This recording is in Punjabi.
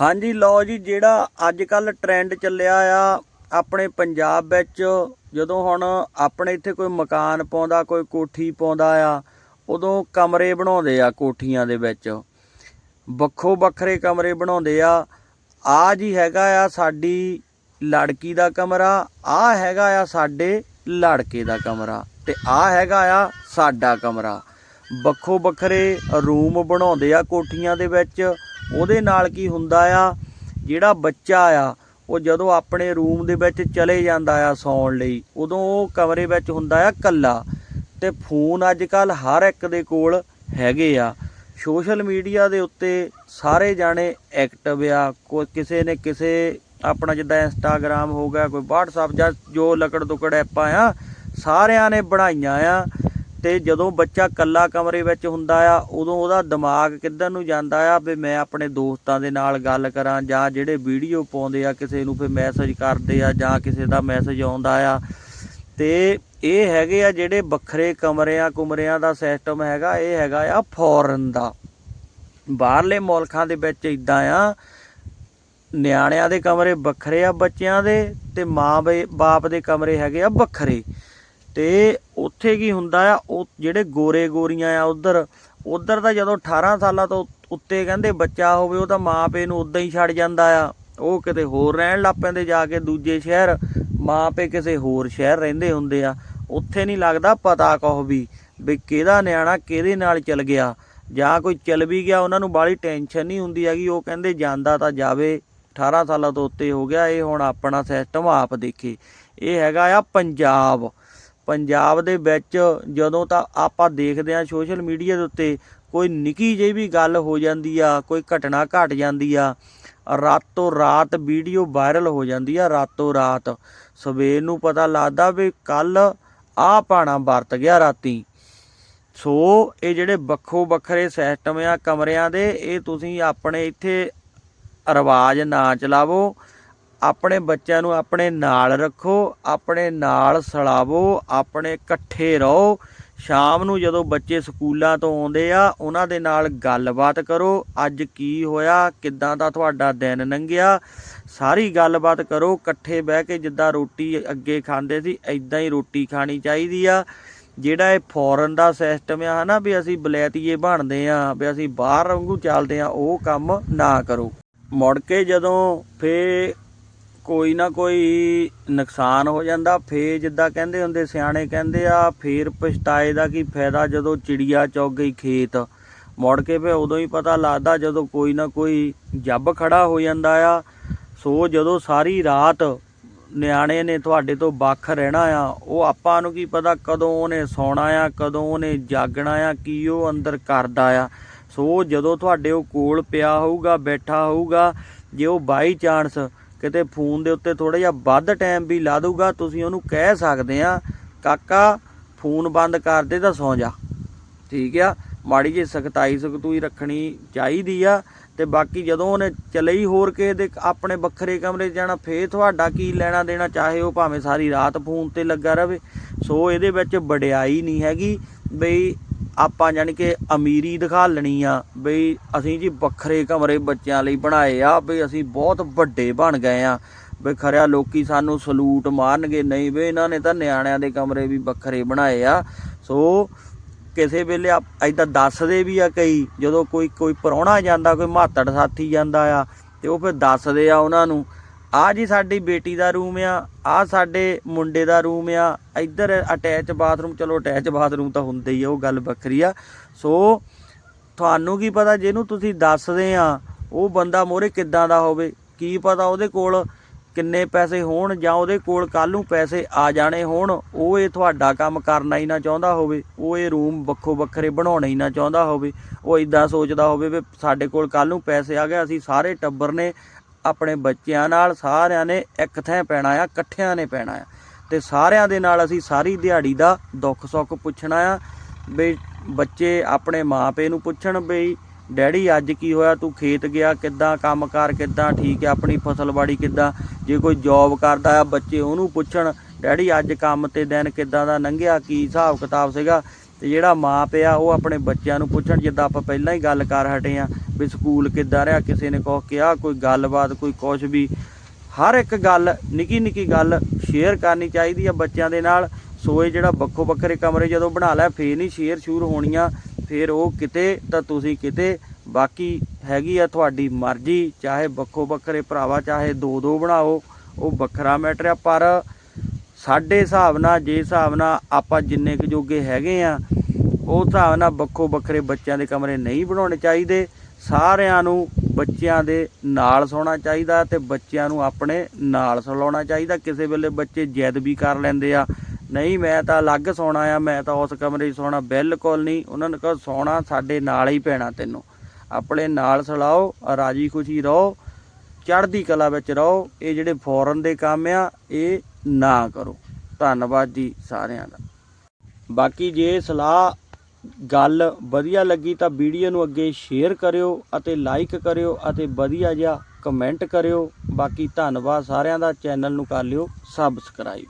ਹਾਂਜੀ, ਲਓ ਜੀ, ਜਿਹੜਾ ਅੱਜ ਕੱਲ ਟ੍ਰੈਂਡ ਚੱਲਿਆ ਆ, ਆਪਣੇ ਪੰਜਾਬ ਵਿੱਚ, ਜਦੋਂ ਹੁਣ ਆਪਣੇ ਇੱਥੇ ਕੋਈ ਮਕਾਨ ਪਾਉਂਦਾ, ਕੋਈ ਕੋਠੀ ਪਾਉਂਦਾ ਆ, ਉਦੋਂ ਕਮਰੇ ਬਣਾਉਂਦੇ ਆ ਕੋਠੀਆਂ ਦੇ ਵਿੱਚ। ਵੱਖੋ ਵੱਖਰੇ ਕਮਰੇ ਬਣਾਉਂਦੇ ਆ। ਆ ਜੀ ਹੈਗਾ ਆ ਸਾਡੀ ਲੜਕੀ ਦਾ ਕਮਰਾ ਆ ਹੈਗਾ ਆ ਸਾਡੇ ਲੜਕੇ ਦਾ ਕਮਰਾ ਤੇ ਆ ਹੈਗਾ ਆ ਸਾਡਾ ਕਮਰਾ। ਵੱਖੋ ਵੱਖਰੇ ਰੂਮ ਬਣਾਉਂਦੇ ਆ ਕੋਠੀਆਂ ਦੇ ਵਿੱਚ। ਉਹਦੇ ਨਾਲ ਕੀ ਹੁੰਦਾ ਆ, ਜਿਹੜਾ ਬੱਚਾ ਆ, ਉਹ ਜਦੋਂ ਆਪਣੇ ਰੂਮ ਦੇ ਵਿੱਚ ਚਲੇ ਜਾਂਦਾ ਆ ਸੌਣ ਲਈ, ਉਦੋਂ ਉਹ ਕਮਰੇ ਵਿੱਚ ਹੁੰਦਾ ਆ ਕੱਲਾ ਤੇ ਫੋਨ ਅੱਜ ਕੱਲ ਹਰ ਇੱਕ ਦੇ ਕੋਲ ਹੈਗੇ ਆ। ਸੋਸ਼ਲ ਮੀਡੀਆ ਦੇ ਉੱਤੇ ਸਾਰੇ ਜਾਣੇ ਐਕਟਿਵ ਆ, ਕੋਈ ਕਿਸੇ ਨੇ ਕਿਸੇ, ਆਪਣਾ ਜਿੱਦਾਂ ਇੰਸਟਾਗ੍ਰam ਹੋ ਗਿਆ, ਕੋਈ WhatsApp ਜਾਂ ਜੋ ਲਕੜ ਦੁਕੜ ਐਪਾਂ ਆ, ਸਾਰਿਆਂ ਨੇ ਬਣਾਈਆਂ ਆ। ਤੇ ਜਦੋਂ ਬੱਚਾ ਕੱਲਾ ਕਮਰੇ ਵਿੱਚ ਹੁੰਦਾ ਆ, ਉਦੋਂ ਉਹਦਾ ਦਿਮਾਗ ਕਿੱਧਰ ਨੂੰ ਜਾਂਦਾ ਆ? ਵੀ ਮੈਂ ਆਪਣੇ ਦੋਸਤਾਂ ਦੇ ਨਾਲ ਗੱਲ ਕਰਾਂ ਜਾਂ ਜਿਹੜੇ ਵੀਡੀਓ ਪਾਉਂਦੇ ਆ, ਕਿਸੇ ਨੂੰ ਫਿਰ ਮੈਸੇਜ ਕਰਦੇ ਆ ਜਾਂ ਕਿਸੇ ਦਾ ਮੈਸੇਜ ਆਉਂਦਾ ਆ। ਤੇ ਇਹ ਹੈਗੇ ਆ ਜਿਹੜੇ ਵੱਖਰੇ ਕਮਰਿਆਂ ਕੁਮਰਿਆਂ ਦਾ ਸਿਸਟਮ ਹੈਗਾ, ਇਹ ਹੈਗਾ ਆ ਫੋਰਨ ਦਾ। ਬਾਹਰਲੇ ਮੁਲਕਾਂ ਦੇ ਵਿੱਚ ਇਦਾਂ ਆ, ਨਿਆਣਿਆਂ ਦੇ ਕਮਰੇ ਵੱਖਰੇ ਆ, ਬੱਚਿਆਂ ਦੇ ਤੇ ਮਾਂ ਬੇ- ਬਾਪ ਦੇ ਕਮਰੇ ਹੈਗੇ ਆ ਵੱਖਰੇ। ਤੇ ਉੱਥੇ ਕੀ ਹੁੰਦਾ ਆ, ਉਹ ਜਿਹੜੇ ਗੋਰੇ ਗੋਰੀਆਂ ਆ ਉਧਰ ਉਧਰ ਤਾਂ ਜਦੋਂ 18 ਸਾਲਾਂ ਤੋਂ ਉੱਤੇ ਕਹਿੰਦੇ ਬੱਚਾ ਹੋਵੇ, ਉਹ ਤਾਂ ਮਾਂ ਪੇ ਨੂੰ ਉਦਾਂ ਹੀ ਛੱਡ ਜਾਂਦਾ ਆ। ਉਹ ਕਿਤੇ ਹੋਰ ਰਹਿਣ ਲੱਗ ਪੈਂਦੇ ਜਾ ਕੇ ਦੂਜੇ ਸ਼ਹਿਰ ਮਾਂ ਪੇ ਕਿਸੇ ਹੋਰ ਸ਼ਹਿਰ ਰਹਿੰਦੇ ਹੁੰਦੇ ਆ। ਉੱਥੇ ਨਹੀਂ ਲੱਗਦਾ ਪਤਾ ਕਹੋ ਵੀ ਵੀ ਕਿਹਦਾ ਨਿਆਣਾ ਕਿਹਦੇ ਨਾਲ ਚਲ ਗਿਆ। ਜਾਂ ਕੋਈ ਚਲ ਵੀ ਗਿਆ, ਉਹਨਾਂ ਨੂੰ ਬਾਹਲੀ ਟੈਨਸ਼ਨ ਨਹੀਂ ਹੁੰਦੀ ਹੈਗੀ, ਉਹ ਕਹਿੰਦੇ ਜਾਂਦਾ ਤਾਂ ਜਾਵੇ। 18 ਸਾਲਾਂ ਤੋਂ ਉੱਤੇ ਹੋ ਗਿਆ, ਇਹ ਹੁਣ ਆਪਣਾ ਸਿਸਟਮ ਆਪ ਦੇਖੇ। ਇਹ ਹੈਗਾ ਆ ਪੰਜਾਬ। ਪੰਜਾਬ ਦੇ ਵਿੱਚ ਜਦੋਂ ਤਾਂ ਆਪਾਂ ਦੇਖਦੇ ਆ ਸੋਸ਼ਲ ਮੀਡੀਆ ਦੇ ਉੱਤੇ ਕੋਈ ਨਿੱਕੀ ਜਿਹੀ ਵੀ ਗੱਲ ਹੋ ਜਾਂਦੀ ਆ, ਕੋਈ ਘਟਨਾ ਘਟ ਜਾਂਦੀ ਆ, ਰਾਤੋਂ ਰਾਤ ਵੀਡੀਓ ਵਾਇਰਲ ਹੋ ਜਾਂਦੀ ਆ, ਰਾਤੋਂ ਰਾਤ। ਸਵੇਰ ਨੂੰ ਪਤਾ ਲੱਗਦਾ ਵੀ ਕੱਲ ਆ ਪਾਣਾ ਵਰਤ ਗਿਆ ਰਾਤੀ। ਸੋ ਇਹ ਜਿਹੜੇ ਵੱਖੋ ਵੱਖਰੇ ਸਿਸਟਮ ਆ, ਕਮਰਿਆਂ ਦੇ, ਇਹ ਤੁਸੀਂ ਆਪਣੇ ਇੱਥੇ ਰਿਵਾਜ ਨਾ ਚਲਾਵੋ। ਆਪਣੇ ਬੱਚਿਆਂ ਨੂੰ ਆਪਣੇ ਨਾਲ ਰੱਖੋ, ਆਪਣੇ ਨਾਲ ਸਲਾਵੋ, ਆਪਣੇ ਇਕੱਠੇ ਰਹੋ। ਸ਼ਾਮ ਨੂੰ ਜਦੋਂ ਬੱਚੇ ਸਕੂਲਾਂ ਤੋਂ ਆਉਂਦੇ ਆ, ਉਹਨਾਂ ਦੇ ਨਾਲ ਗੱਲਬਾਤ ਕਰੋ। ਅੱਜ ਕੀ ਹੋਇਆ, ਕਿੱਦਾਂ ਦਾ ਤੁਹਾਡਾ ਦਿਨ ਲੰਘਿਆ? ਸਾਰੀ ਗੱਲਬਾਤ ਕਰੋ, ਇਕੱਠੇ ਬਹਿ ਕੇ ਜਿੱਦਾਂ ਰੋਟੀ ਅੱਗੇ ਖਾਂਦੇ ਸੀ ਐਦਾਂ ਹੀ ਰੋਟੀ ਖਾਣੀ ਚਾਹੀਦੀ ਆ। ਜਿਹੜਾ ਇਹ ਫੋਰਨ ਦਾ ਸਿਸਟਮ ਆ, ਹਨਾ ਵੀ ਅਸੀਂ ਬਲੈਤੀਏ ਬਣਦੇ ਆ, ਵੀ ਅਸੀਂ ਬਾਹਰ ਵਾਂਗੂ ਚੱਲਦੇ ਆ, ਉਹ ਕੰਮ ਨਾ ਕਰੋ। ਮੁੜ ਕੇ ਜਦੋਂ ਫੇ ਕੋਈ ਨਾ ਕੋਈ ਨੁਕਸਾਨ ਹੋ ਜਾਂਦਾ। ਫੇ ਜਿੱਦਾਂ ਕਹਿੰਦੇ ਹੁੰਦੇ, ਸਿਆਣੇ ਕਹਿੰਦੇ ਆ, ਫੇਰ ਪਛਤਾਏ ਦਾ ਕੀ ਫਾਇਦਾ? ਜਦੋਂ ਚਿੜੀਆ ਚੁੱਗ ਗਈ ਖੇਤ, ਮੁੜ ਕੇ ਫੇ ਉਦੋਂ ਹੀ ਪਤਾ ਲੱਗਦਾ ਜਦੋਂ ਕੋਈ ਨਾ ਕੋਈ ਜੱਬ ਖੜਾ ਹੋ ਜਾਂਦਾ ਆ। ਸੋ ਜਦੋਂ ਸਾਰੀ ਰਾਤ ਨਿਆਣੇ ਨੇ ਤੁਹਾਡੇ ਤੋਂ ਵੱਖ ਰਹਿਣਾ ਆ, ਉਹ ਆਪਾਂ ਨੂੰ ਕੀ ਪਤਾ ਕਦੋਂ ਉਹਨੇ ਸੌਣਾ ਆ, ਕਦੋਂ ਉਹਨੇ ਜਾਗਣਾ ਆ, ਕੀ ਉਹ ਅੰਦਰ ਕਰਦਾ ਆ। ਸੋ ਜਦੋਂ ਤੁਹਾਡੇ ਉਹ ਕੋਲ ਪਿਆ ਹੋਊਗਾ, ਬੈਠਾ ਹੋਊਗਾ, ਜੇ ਉਹ ਬਾਈ ਚਾਂਸ ਕਿਤੇ ਫੋਨ ਦੇ ਉੱਤੇ ਥੋੜਾ ਜਿਹਾ ਵੱਧ ਟਾਈਮ ਵੀ ਲਾ ਦੂਗਾ ਤੁਸੀਂ ਉਹਨੂੰ ਕਹਿ ਸਕਦੇ ਆ ਕਾਕਾ, ਫੋਨ ਬੰਦ ਕਰ ਦੇ ਤਾਂ ਸੌਂ ਜਾ। ਠੀਕ ਆ? ਮਾੜੀ ਜਿਹੀ ਸਖਤਾਈ ਸਖਤੂਈ ਰੱਖਣੀ ਚਾਹੀਦੀ ਆ ਤੇ ਬਾਕੀ ਜਦੋਂ ਉਹਨੇ ਚਲੇ ਹੀ ਹੋਰ ਕਿਸੇ ਦੇ ਆਪਣੇ ਵੱਖਰੇ ਕਮਰੇ 'ਚ ਜਾਣਾ, ਫੇਰ ਤੁਹਾਡਾ ਕੀ ਲੈਣਾ ਦੇਣਾ, ਚਾਹੇ ਉਹ ਭਾਵੇਂ ਸਾਰੀ ਰਾਤ ਫੋਨ ਤੇ ਲੱਗਾ ਰਵੇ। ਸੋ ਇਹਦੇ ਵਿੱਚ ਵਡਿਆਈ ਨਹੀਂ ਹੈਗੀ ਬਈ ਆਪਾਂ ਜਾਣੀ ਕਿ ਅਮੀਰੀ ਦਿਖਾ ਲੈਣੀ ਆ ਬਈ ਅਸੀਂ ਜੀ ਵੱਖਰੇ ਕਮਰੇ ਬੱਚਿਆਂ ਲਈ ਬਣਾਏ ਆ, ਬਈ ਅਸੀਂ ਬਹੁਤ ਵੱਡੇ ਬਣ ਗਏ ਆ। ਬਈ ਖਰਿਆ ਲੋਕੀ ਸਾਨੂੰ ਸਲੂਟ ਮਾਰਨਗੇ, ਨਹੀਂ ਬਈ ਇਹਨਾਂ ਨੇ ਤਾਂ ਨਿਆਣਿਆਂ ਦੇ ਕਮਰੇ ਵੀ ਵੱਖਰੇ ਬਣਾਏ ਆ। ਸੋ ਕਿਸੇ ਵੇਲੇ ਐਦਾਂ ਦੱਸਦੇ ਵੀ ਆ ਕਈ, ਜਦੋਂ ਕੋਈ ਕੋਈ ਪ੍ਰਾਹੁਣਾ ਜਾਂਦਾ, ਕੋਈ ਮਾਤੜ ਸਾਥੀ ਜਾਂਦਾ ਆ, ਤੇ ਉਹ ਫਿਰ ਦੱਸਦੇ ਆ ਉਹਨਾਂ ਨੂੰ। ਆ ਜੀ ਸਾਡੀ ਬੇਟੀ ਦਾ ਰੂਮ ਆ ਆ ਸਾਡੇ ਮੁੰਡੇ ਦਾ ਰੂਮ ਆ, ਇੱਧਰ ਅਟੈਚ ਬਾਥਰੂਮ ਚਲੋ ਅਟੈਚ ਬਾਥਰੂਮ ਤਾਂ ਹੁੰਦੇ ਹੀ ਆ, ਉਹ ਗੱਲ ਵੱਖਰੀ ਆ। ਸੋ ਤੁਹਾਨੂੰ ਕੀ ਪਤਾ, ਜਿਹਨੂੰ ਤੁਸੀਂ ਦੱਸਦੇ ਆ, ਉਹ ਬੰਦਾ ਮੋਰੇ ਕਿੱਦਾਂ ਦਾ ਹੋਵੇ, ਕੀ ਪਤਾ ਉਹਦੇ ਕੋਲ ਕਿੰਨੇ ਪੈਸੇ ਹੋਣ ਜਾਂ ਉਹਦੇ ਕੋਲ ਕੱਲ ਨੂੰ ਪੈਸੇ ਆ ਜਾਣੇ ਹੋਣ, ਉਹ ਇਹ ਤੁਹਾਡਾ ਕੰਮ ਕਰਨਾ ਹੀ ਨਾ ਚਾਹੁੰਦਾ ਹੋਵੇ, ਉਹ ਇਹ ਰੂਮ ਵੱਖੋ ਵੱਖਰੇ ਬਣਾਉਣਾ ਹੀ ਨਾ ਚਾਹੁੰਦਾ ਹੋਵੇ, ਉਹ ਇਦਾਂ ਸੋਚਦਾ ਹੋਵੇ ਵੀ ਸਾਡੇ ਕੋਲ ਕੱਲ ਨੂੰ ਪੈਸੇ ਆ ਗਏ, ਅਸੀਂ ਸਾਰੇ ਟੱਬਰ ਨੇ ਆਪਣੇ ਬੱਚਿਆਂ ਨਾਲ ਸਾਰਿਆਂ ਨੇ ਇੱਕ ਥੈਂ ਪੈਣਾ ਆ, ਇਕੱਠਿਆਂ ਨੇ ਪੈਣਾ ਆ। ਤੇ ਸਾਰਿਆਂ ਦੇ ਨਾਲ ਅਸੀਂ ਸਾਰੀ ਦਿਹਾੜੀ ਦਾ ਦੁੱਖ ਸੁੱਖ ਪੁੱਛਣਾ ਆ, ਵੀ ਬੱਚੇ ਆਪਣੇ ਮਾਪੇ ਨੂੰ ਪੁੱਛਣ ਬਈ ਡੈਡੀ, ਅੱਜ ਕੀ ਹੋਇਆ? ਤੂੰ ਖੇਤ ਗਿਆ ਕਿੱਦਾਂ? ਕੰਮਕਾਰ ਕਿੱਦਾਂ? ਠੀਕ ਹੈ ਆਪਣੀ ਫਸਲਬਾੜੀ ਕਿੱਦਾਂ? ਜੇ ਕੋਈ ਜੌਬ ਕਰਦਾ ਆ, ਬੱਚੇ ਉਹਨੂੰ ਪੁੱਛਣ, ਡੈਡੀ, ਅੱਜ ਕੰਮ ਤੇ ਦਿਨ ਕਿੱਦਾਂ ਦਾ? ਲੰਘਿਆ ਕੀ? ਹਿਸਾਬ ਕਿਤਾਬ ਸੀਗਾ? ਤੇ ਜਿਹੜਾ ਮਾਂ ਪਿਆ ਉਹ ਆਪਣੇ ਬੱਚਿਆਂ ਨੂੰ ਪੁੱਛਣ, ਜਿੱਦਾਂ ਆਪਾਂ ਪਹਿਲਾਂ ਹੀ ਗੱਲ ਕਰ ਹਟੇ ਆ ਵੀ ਸਕੂਲ ਕਿੱਦਾਂ ਰਿਹਾ, ਕਿਸੇ ਨੇ ਕਹੋ ਕਿਹਾ, ਕੋਈ ਗੱਲਬਾਤ, ਕੋਈ ਕੁਝ ਵੀ। ਹਰ ਇੱਕ ਗੱਲ ਨਿੱਕੀ ਨਿੱਕੀ ਗੱਲ ਸ਼ੇਅਰ ਕਰਨੀ ਚਾਹੀਦੀ ਆ ਬੱਚਿਆਂ ਦੇ ਨਾਲ। ਸੋਏ ਜਿਹੜਾ ਵੱਖੋ ਵੱਖਰੇ ਕਮਰੇ ਜਦੋਂ ਬਣਾ ਲਿਆ ਫੇਰ ਨਹੀਂ ਸ਼ੇਅਰ ਸ਼ੂਰ ਹੋਣੀਆਂ। ਫੇਰ ਉਹ ਕਿਤੇ ਤਾਂ ਤੁਸੀਂ ਕਿਤੇ, ਬਾਕੀ ਹੈਗੀ ਆ ਤੁਹਾਡੀ ਮਰਜ਼ੀ, ਚਾਹੇ ਵੱਖੋ ਵੱਖਰੇ ਭਰਾਵਾ, ਚਾਹੇ ਦੋ ਦੋ ਬਣਾਓ, ਉਹ ਵੱਖਰਾ ਮੈਟਰ ਆ। ਪਰ ਸਾਡੇ ਹਿਸਾਬ ਨਾਲ, ਜੇ ਹਿਸਾਬ ਨਾਲ ਆਪਾਂ ਜਿੰਨੇ ਕੁ ਜੋਗੇ ਹੈਗੇ ਆ, ਉਹ ਹਿਸਾਬ ਨਾਲ ਵੱਖੋ ਵੱਖਰੇ ਬੱਚਿਆਂ ਦੇ ਕਮਰੇ ਨਹੀਂ ਬਣਾਉਣੇ ਚਾਹੀਦੇ। ਸਾਰਿਆਂ ਨੂੰ ਬੱਚਿਆਂ ਦੇ ਨਾਲ ਸੌਣਾ ਚਾਹੀਦਾ ਤੇ ਬੱਚਿਆਂ ਨੂੰ ਆਪਣੇ ਨਾਲ ਸੁਲਾਉਣਾ ਚਾਹੀਦਾ। ਕਿਸੇ ਵੇਲੇ ਬੱਚੇ ਜਿੱਦ ਵੀ ਕਰ ਲੈਂਦੇ ਆ। ਨਹੀਂ, ਮੈਂ ਤਾਂ ਅਲੱਗ ਸੌਣਾ ਆ, ਮੈਂ ਤਾਂ ਉਸ ਕਮਰੇ 'ਚ ਸੌਣਾ। ਬਿਲਕੁਲ ਨਹੀਂ, ਉਹਨਾਂ ਨੇ ਕਹੋ ਸੌਣਾ ਸਾਡੇ ਨਾਲ ਹੀ ਪੈਣਾ ਤੈਨੂੰ। ਆਪਣੇ ਨਾਲ ਸੁਲਾਓ, ਰਾਜੀ ਖੁਸ਼ੀ ਰਹੋ, ਚੜ੍ਹਦੀ ਕਲਾ ਵਿੱਚ ਰਹੋ। ਇਹ ਜਿਹੜੇ ਫੋਰਨ ਦੇ ਕੰਮ ਆ, ਇਹ ਨਾ ਕਰੋ। ਧੰਨਵਾਦ ਜੀ ਸਾਰਿਆਂ ਦਾ। ਬਾਕੀ ਜੇ ਸਲਾਹ, ਗੱਲ ਵਧੀਆ ਲੱਗੀ ਤਾਂ ਵੀਡੀਓ ਨੂੰ ਅੱਗੇ ਸ਼ੇਅਰ ਕਰਿਓ ਅਤੇ ਲਾਈਕ ਕਰਿਓ ਅਤੇ ਵਧੀਆ ਜਿਹਾ ਕਮੈਂਟ ਕਰਿਓ। ਬਾਕੀ ਧੰਨਵਾਦ ਸਾਰਿਆਂ ਦਾ। ਚੈਨਲ ਨੂੰ ਕਰ ਲਿਓ। ਸਬਸਕ੍ਰਾਈਬ